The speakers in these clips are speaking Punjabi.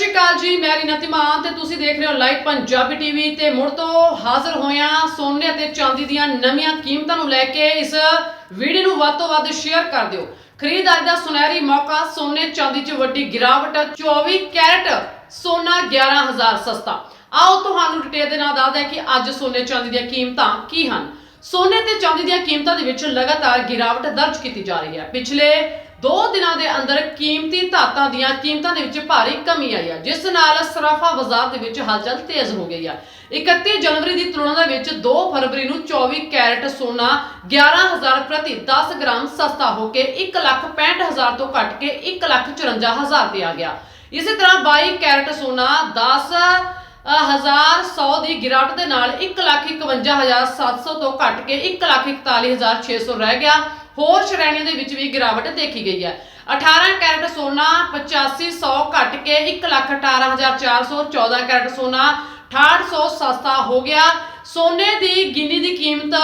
ਸ਼੍ਰੀ ਅਕਾਲ ਜੀ, ਮੈਂ ਰੀਨਾ ਤਿਮਾਨ ਤੇ ਤੁਸੀਂ ਦੇਖ ਰਹੇ ਹੋ ਲਾਈਵ ਪੰਜਾਬੀ ਟੀਵੀ ਤੇ ਮੁੜ ਤੋਂ ਹਾਜ਼ਰ ਹੋਇਆ ਸੋਨੇ ਅਤੇ ਚਾਂਦੀ ਦੀਆਂ ਨਵੀਆਂ ਕੀਮਤਾਂ ਨੂੰ ਲੈ ਕੇ ਇਸ ਵੀਡੀਓ ਨੂੰ ਵੱਧ ਤੋਂ ਵੱਧ ਸ਼ੇਅਰ ਕਰ ਦਿਓ। ਖਰੀਦਦਾਰੀ ਦਾ ਸੁਨਹਿਰੀ ਮੌਕਾ, ਸੋਨੇ ਚਾਂਦੀ 'ਚ ਵੱਡੀ ਗਿਰਾਵਟ 24 ਕੈਰਟ, ਸੋਨਾ 11000 ਸਸਤਾ। ਆਓ ਤੁਹਾਨੂੰ ਡਿਟੇਲ ਦੇ ਨਾਲ ਦੱਸਦੇ ਕਿ ਅੱਜ ਸੋਨੇ ਚਾਂਦੀ ਦੀਆਂ ਕੀਮਤਾਂ ਕੀ ਹਨ। ਸੋਨੇ ਤੇ ਚਾਂਦੀ ਦੀਆਂ ਕੀਮਤਾਂ ਦੇ ਵਿੱਚ ਲਗਾਤਾਰ ਗਿਰਾਵਟ ਦਰਜ ਕੀਤੀ ਜਾ ਰਹੀ ਹੈ। ਪਿਛਲੇ ਦੋ ਦਿਨਾਂ ਦੇ ਅੰਦਰ ਕੀਮਤੀ ਧਾਤਾਂ ਦੀਆਂ ਕੀਮਤਾਂ ਦੇ ਵਿੱਚ ਭਾਰੀ ਕਮੀ ਆਈ ਹੈ ਜਿਸ ਨਾਲ ਸਰਾਫਾ ਬਾਜ਼ਾਰ ਦੇ ਵਿੱਚ ਹਲਚਲ ਤੇਜ਼ ਹੋ ਗਈ ਹੈ 31 ਜਨਵਰੀ ਦੀ ਤੁਲਨਾ ਦੇ ਵਿੱਚ 2 ਫਰਵਰੀ ਨੂੰ 24 ਕੈਰਟ ਸੋਨਾ 11000 ਪ੍ਰਤੀ 10 ਗ੍ਰਾਮ ਸਸਤਾ ਹੋ ਕੇ 165000 ਤੋਂ ਘਟ ਕੇ 154000 ਤੇ ਆ ਗਿਆ। ਇਸੇ ਤਰ੍ਹਾਂ 22 ਕੈਰਟ ਸੋਨਾ 10 ਹਜ਼ਾਰ 100 ਦੀ ਗਿਰਾਵਟ ਦੇ ਨਾਲ 151700 ਤੋਂ ਘਟ ਕੇ 141600 ਰਹਿ ਗਿਆ। ਹੋਰ ਸ਼੍ਰੇਣੀਆਂ ਦੇ ਵਿੱਚ ਵੀ ਗਿਰਾਵਟ ਦੇਖੀ ਗਈ ਹੈ। 18 ਕੈਰਟ ਸੋਨਾ 8500 ਘਟ ਕੇ 118400 14 ਕੈਰਟ ਸੋਨਾ 6800 ਸਸਤਾ ਹੋ ਗਿਆ। ਸੋਨੇ ਦੀ ਗਿੰਨੀ ਦੀ ਕੀਮਤ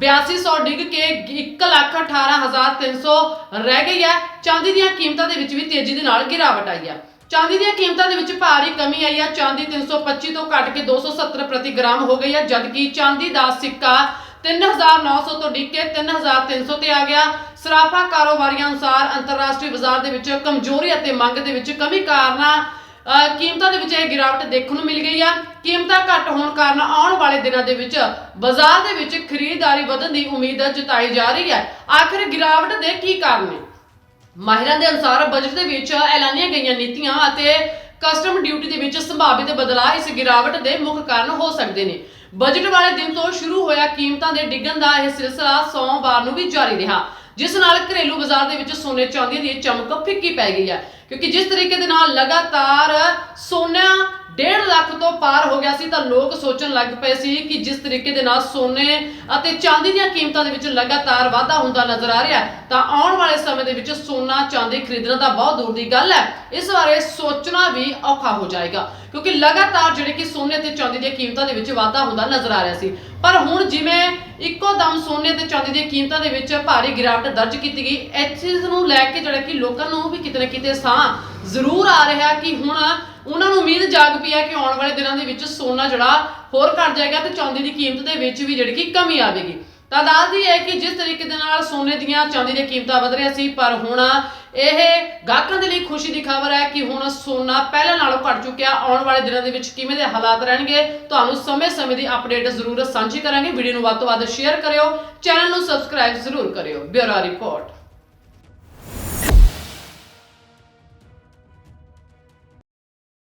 8200 ਡਿੱਗ ਕੇ 118300 ਰਹਿ ਗਈ ਹੈ। ਚਾਂਦੀ ਦੀਆਂ ਕੀਮਤਾਂ ਦੇ ਵਿੱਚ ਵੀ ਤੇਜ਼ੀ ਦੇ ਨਾਲ ਗਿਰਾਵਟ ਆਈ ਹੈ। ਚਾਂਦੀ ਦੀਆਂ ਕੀਮਤਾਂ ਦੇ ਵਿੱਚ ਭਾਰੀ ਕਮੀ ਆਈ ਹੈ ਚਾਂਦੀ 325 ਤੋਂ ਘਟ ਕੇ 270 ਪ੍ਰਤੀ ਗ੍ਰਾਮ ਹੋ ਗਈ ਹੈ ਜਦਕਿ ਚਾਂਦੀ ਦਾ ਸਿੱਕਾ 3900 ਤੋਂ ਡਿੱਗ ਕੇ 3300 ਤੇ ਆ ਗਿਆ। ਸਰਾਫਾ ਕਾਰੋਬਾਰੀਆਂ ਅਨੁਸਾਰ ਅੰਤਰਰਾਸ਼ਟਰੀ ਬਾਜ਼ਾਰ ਦੇ ਵਿੱਚ ਕਮਜ਼ੋਰੀ ਅਤੇ ਮੰਗ ਦੇ ਵਿੱਚ ਕਮੀ ਕਾਰਨ ਕੀਮਤਾਂ ਦੇ ਵਿੱਚ ਇਹ ਗਿਰਾਵਟ ਦੇਖਣ ਨੂੰ ਮਿਲ ਗਈ ਆ। ਕੀਮਤਾਂ ਘੱਟ ਹੋਣ ਕਾਰਨ ਆਉਣ ਵਾਲੇ ਦਿਨਾਂ ਦੇ ਵਿੱਚ ਬਾਜ਼ਾਰ ਦੇ ਵਿੱਚ ਖਰੀਦਦਾਰੀ ਵਧਣ ਦੀ ਉਮੀਦ ਜਤਾਈ ਜਾ ਰਹੀ ਹੈ। ਆਖਿਰ ਗਿਰਾਵਟ ਦੇ ਕੀ ਕਾਰਨ ਨੇ? ਮਾਹਿਰਾਂ ਦੇ ਅਨੁਸਾਰ ਬਜਟ ਦੇ ਵਿੱਚ ਐਲਾਨੀਆਂ ਗਈਆਂ ਨੀਤੀਆਂ ਅਤੇ ਕਸਟਮ ਡਿਊਟੀ ਦੇ ਵਿੱਚ ਸੰਭਾਵਿਤ ਬਦਲਾਅ ਇਸ ਗਿਰਾਵਟ ਦੇ ਮੁੱਖ ਕਾਰਨ ਹੋ ਸਕਦੇ ਨੇ। ਬਜਟ ਵਾਲੇ ਦਿਨ ਤੋਂ ਸ਼ੁਰੂ ਹੋਇਆ ਕੀਮਤਾਂ ਦੇ ਡਿੱਗਣ ਦਾ ਇਹ ਸਿਲਸਿਲਾ ਸੋਮਵਾਰ ਨੂੰ ਵੀ ਜਾਰੀ ਰਿਹਾ, ਜਿਸ ਨਾਲ ਘਰੇਲੂ ਬਾਜ਼ਾਰ ਦੇ ਵਿੱਚ ਸੋਨੇ ਚਾਂਦੀ ਦੀ ਚਮਕ ਫਿੱਕੀ ਪੈ ਗਈ ਹੈ, ਕਿਉਂਕਿ ਜਿਸ ਤਰੀਕੇ ਦੇ ਨਾਲ ਲਗਾਤਾਰ ਸੋਨਾ 1.5 ਲੱਖ ਤੋਂ ਪਾਰ ਹੋ ਗਿਆ ਸੀ ਤਾਂ ਲੋਕ ਸੋਚਣ ਲੱਗ ਪਏ ਸੀ ਕਿ ਜਿਸ ਤਰੀਕੇ ਦੇ ਨਾਲ ਸੋਨੇ ਅਤੇ ਚਾਂਦੀ ਦੀਆਂ ਕੀਮਤਾਂ ਦੇ ਵਿੱਚ ਲਗਾਤਾਰ ਵਾਧਾ ਹੁੰਦਾ ਨਜ਼ਰ ਆ ਰਿਹਾ ਤਾਂ ਆਉਣ ਵਾਲੇ ਸਮੇਂ ਦੇ ਵਿੱਚ ਸੋਨਾ, ਚਾਂਦੀ ਖਰੀਦਣਾ ਤਾਂ ਬਹੁਤ ਦੂਰ ਦੀ ਗੱਲ ਹੈ। ਇਸ ਬਾਰੇ ਸੋਚਣਾ ਵੀ ਔਖਾ ਹੋ ਜਾਏਗਾ, ਕਿਉਂਕਿ ਲਗਾਤਾਰ ਜਿਹੜੇ ਕਿ ਸੋਨੇ ਤੇ ਚਾਂਦੀ ਦੀਆਂ ਕੀਮਤਾਂ ਦੇ ਵਿੱਚ ਵਾਧਾ ਹੁੰਦਾ ਨਜ਼ਰ ਆ ਰਿਹਾ ਸੀ। ਪਰ ਹੁਣ ਜਿਵੇਂ ਇੱਕੋ ਦਮ ਸੋਨੇ ਤੇ ਚਾਂਦੀ ਦੀਆਂ ਕੀਮਤਾਂ ਦੇ ਵਿੱਚ ਭਾਰੀ ਗਿਰਾਵਟ ਦਰਜ ਕੀਤੀ ਗਈ ਇਸ ਨੂੰ ਲੈ ਕੇ ਜਿਹੜਾ ਕਿ ਲੋਕਾਂ ਨੂੰ ਵੀ ਕਿਤੇ ਨਾ ਕਿਤੇ ਸਾਹ ਜ਼ਰੂਰ ਆ ਰਿਹਾ ਕਿ ਹੁਣ ਉਹਨਾਂ ਨੂੰ ਉਮੀਦ ਜਾਗ ਪਈ ਹੈ ਕਿ ਆਉਣ ਵਾਲੇ ਦਿਨਾਂ ਦੇ ਵਿੱਚ ਸੋਨਾ ਜਿਹੜਾ ਹੋਰ ਘਟ ਜਾਏਗਾ ਤੇ ਚਾਂਦੀ ਦੀ ਕੀਮਤ ਦੇ ਵਿੱਚ ਵੀ ਜਿਹੜੀ ਕਿ ਕਮੀ ਆਵੇਗੀ। ਤਾਂ ਦੱਸਦੀ ਹੈ ਕਿ ਜਿਸ ਤਰੀਕੇ ਦੇ ਨਾਲ ਸੋਨੇ ਦੀਆਂ ਚਾਂਦੀ ਦੀਆਂ ਕੀਮਤਾਂ ਵਧ ਰਹੀਆਂ ਸੀ, ਪਰ ਹੁਣ ਇਹ ਗਾਹਕਾਂ ਦੇ ਲਈ ਖੁਸ਼ੀ ਦੀ ਖਬਰ ਹੈ ਕਿ ਹੁਣ ਸੋਨਾ ਪਹਿਲਾਂ ਨਾਲੋਂ ਘਟ ਚੁੱਕਿਆ। ਆਉਣ ਵਾਲੇ ਦਿਨਾਂ ਦੇ ਵਿੱਚ ਕਿਵੇਂ ਦੇ ਹਾਲਾਤ ਰਹਿਣਗੇ, ਤੁਹਾਨੂੰ ਸਮੇਂ-ਸਮੇਂ ਦੀ ਅਪਡੇਟ ਜ਼ਰੂਰ ਸਾਂਝੀ ਕਰਾਂਗੇ। ਵੀਡੀਓ ਨੂੰ ਵੱਧ ਤੋਂ ਵੱਧ ਸ਼ੇਅਰ ਕਰਿਓ, ਚੈਨਲ ਨੂੰ ਸਬਸਕ੍ਰਾਈਬ ਜ਼ਰੂਰ ਕਰਿਓ। Bureau report.